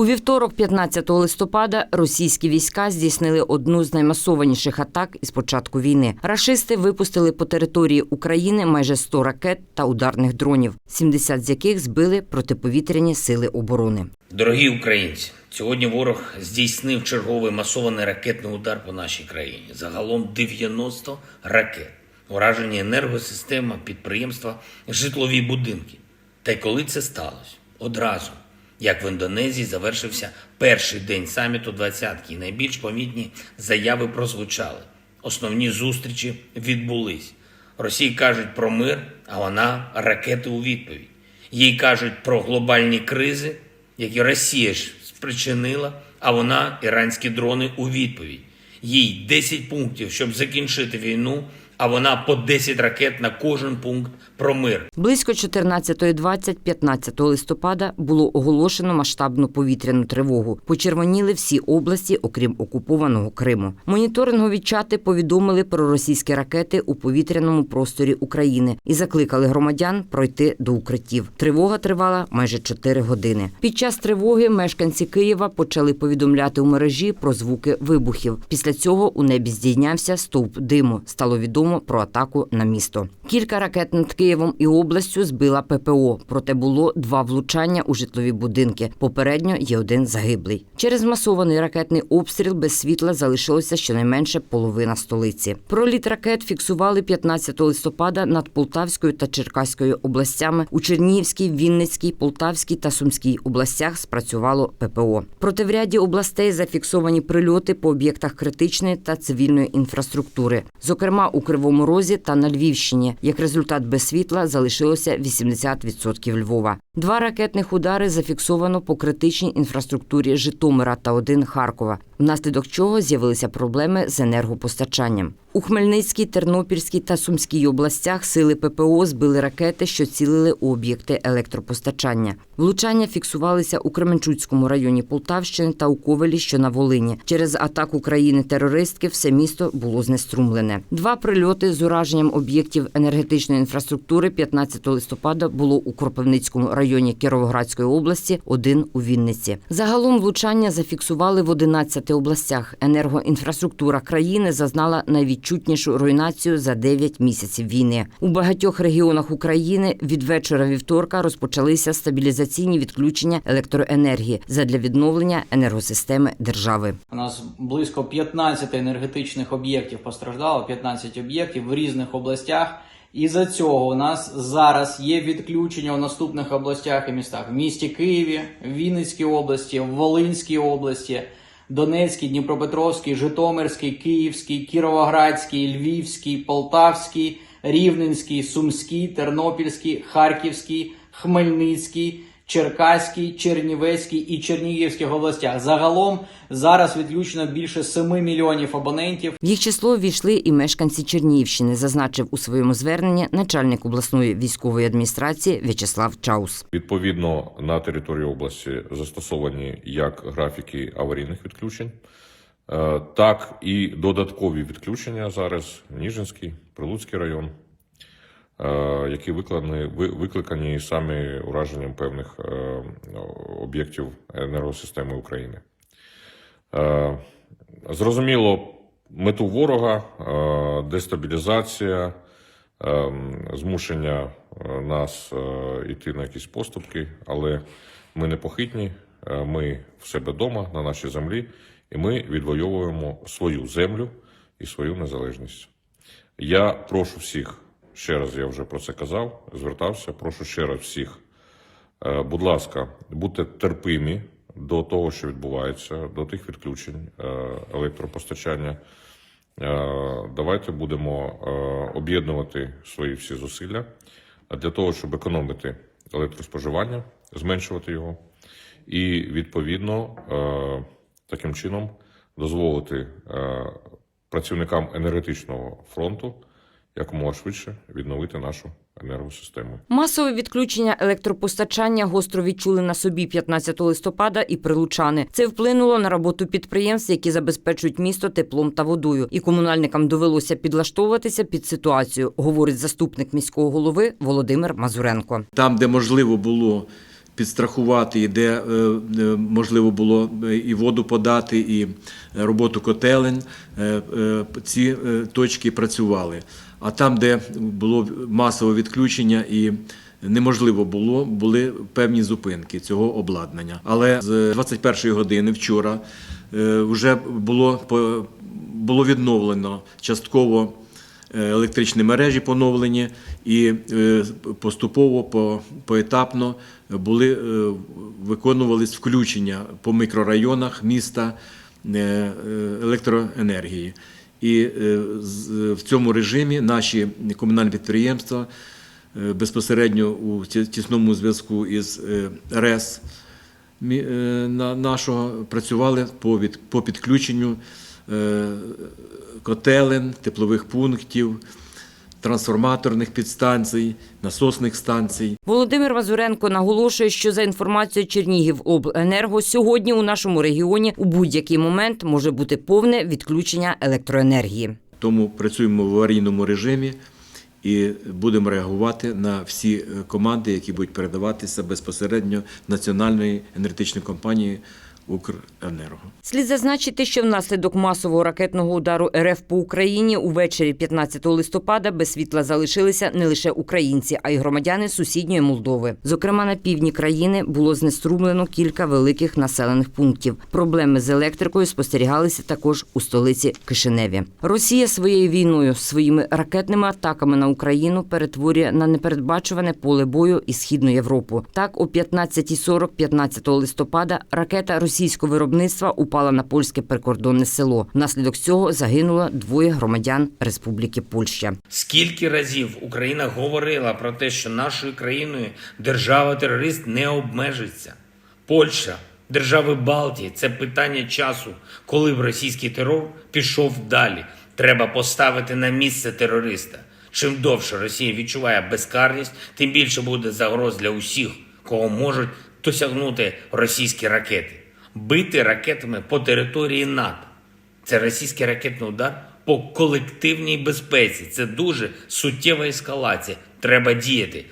У вівторок, 15 листопада, російські війська здійснили одну з наймасованіших атак із початку війни. Рашисти випустили по території України майже 100 ракет та ударних дронів, 70 з яких збили протиповітряні сили оборони. Дорогі українці, сьогодні ворог здійснив черговий масований ракетний удар по нашій країні. Загалом 90 ракет. Уражені енергосистема, підприємства, житлові будинки. Та й коли це сталося? Одразу, як в Індонезії завершився перший день саміту двадцятки, і найбільш помітні заяви прозвучали. Основні зустрічі відбулись. Росії кажуть про мир, а вона ракети у відповідь. Їй кажуть про глобальні кризи, які Росія ж спричинила, а вона іранські дрони у відповідь. Їй 10 пунктів, щоб закінчити війну, а вона по 10 ракет на кожен пункт про мир. Близько 14.20 15 листопада було оголошено масштабну повітряну тривогу. Почервоніли всі області, окрім окупованого Криму. Моніторингові чати повідомили про російські ракети у повітряному просторі України і закликали громадян пройти до укриттів. Тривога тривала майже 4 години. Під час тривоги мешканці Києва почали повідомляти у мережі про звуки вибухів. Після цього у небі здійнявся стовп диму. Стало відомо про атаку на місто. Кілька ракет над Києвом і областю збила ППО. Проте було два влучання у житлові будинки. Попередньо є один загиблий. Через масований ракетний обстріл без світла залишилося щонайменше половина столиці. Проліт ракет фіксували 15 листопада над Полтавською та Черкаською областями. У Чернігівській, Вінницькій, Полтавській та Сумській областях спрацювало ППО. Проте в ряді областей зафіксовані прильоти по об'єктах критичної та цивільної інфраструктури, зокрема у Кривому Розі та на Львівщині. Як результат без світла залишилося 80% Львова. Два ракетних удари зафіксовано по критичній інфраструктурі Житомира та один Харкова, внаслідок чого з'явилися проблеми з енергопостачанням. У Хмельницькій, Тернопільській та Сумській областях сили ППО збили ракети, що цілили об'єкти електропостачання. Влучання фіксувалися у Кременчуцькому районі Полтавщини та у Ковелі, що на Волині. Через атаку країни-терористки все місто було знеструмлене. Два прильоти з ураженням об'єктів енергетичної інфраструктури 15 листопада було у Кропивницькому районі Кіровоградської області, один у Вінниці. Загалом влучання зафіксували в 11 областях. Енергоінфраструктура країни зазнала найвідчутнішу руйнацію за 9 місяців війни. У багатьох регіонах України від вечора вівторка розпочалися стабілізаційні відключення електроенергії задля відновлення енергосистеми держави. У нас близько 15 енергетичних об'єктів постраждало, 15 об'єктів в різних областях. І за цього у нас зараз є відключення у наступних областях і містах: в місті Києві, Вінницькій області, Волинській області, Донецькій, Дніпропетровський, Житомирський, Київський, Кіровоградський, Львівський, Полтавський, Рівненський, Сумський, Тернопільський, Харківський, Хмельницькій, Черкаській, Чернівецькій і Чернігівських областях. Загалом зараз відключено більше 7 мільйонів абонентів. В їх число ввійшли і мешканці Чернігівщини, зазначив у своєму зверненні начальник обласної військової адміністрації В'ячеслав Чаус. Відповідно, на території області застосовані як графіки аварійних відключень, е, так і додаткові відключення зараз Ніжинський, Прилуцький район, які викликані, викликані саме ураженням певних е, об'єктів енергосистеми України. Е, Зрозуміло, мету ворога, е, дестабілізація, е, змушення е, нас е, йти на якісь поступки, але ми непохитні, е, ми в себе вдома, на нашій землі, і ми відвоюємо свою землю і свою незалежність. Я прошу всіх, ще раз я вже про це казав, звертався, прошу ще раз всіх, е, будь ласка, будьте терпимі до того, що відбувається, до тих відключень е, електропостачання. Е, Давайте будемо об'єднувати свої всі зусилля для того, щоб економити електроспоживання, зменшувати його, і відповідно таким чином дозволити працівникам енергетичного фронту якомога швидше відновити нашу енергосистему. Масове відключення електропостачання гостро відчули на собі 15 листопада і прилучани. Це вплинуло на роботу підприємств, які забезпечують місто теплом та водою. І комунальникам довелося підлаштовуватися під ситуацію, говорить заступник міського голови Володимир Мазуренко. там, де можливо було підстрахувати, і де е, е, можливо було е, і воду подати, і роботу котелень. Ці точки працювали. А там, де було масове відключення і неможливо було, були певні зупинки цього обладнання. Але з 21 години вчора вже було було відновлено частково електричні мережі поновлені і е, поступово по, поетапно були е, виконувались включення по мікрорайонах міста е, е, електроенергії. І е, в цьому режимі наші комунальні підприємства е, безпосередньо у ті- тісному зв'язку із е, РЕС е, на- нашого працювали по, підключенню е, котелень, теплових пунктів, трансформаторних підстанцій, насосних станцій. Володимир Вазуренко наголошує, що за інформацією Чернігівобленерго сьогодні у нашому регіоні у будь-який момент може бути повне відключення електроенергії. Тому працюємо в аварійному режимі і будемо реагувати на всі е, команди, які будуть передаватися безпосередньо національної енергетичної компанії Укренерго. Слід зазначити, що внаслідок масового ракетного удару РФ по Україні увечері 15 листопада без світла залишилися не лише українці, а й громадяни сусідньої Молдови. Зокрема, на півдні країни було знеструмлено кілька великих населених пунктів. Проблеми з електрикою спостерігалися також у столиці Кишиневі. Росія своєю війною, своїми ракетними атаками на Україну перетворює на непередбачуване поле бою і східну Європу. Так, о 15.40 15 листопада ракета російського виробництва упала на польське прикордонне село. Внаслідок цього загинуло двоє громадян Республіки Польща. Скільки разів Україна говорила про те, що нашою країною держава-терорист не обмежиться? Польща, держави Балтії це питання часу, коли б російський терор пішов далі. Треба поставити на місце терориста. Чим довше Росія відчуває безкарність, тим більше буде загроз для усіх, кого можуть досягнути російські ракети. Бити ракетами по території НАТО. Це російський ракетний удар по колективній безпеці. Це дуже суттєва ескалація. Треба діяти.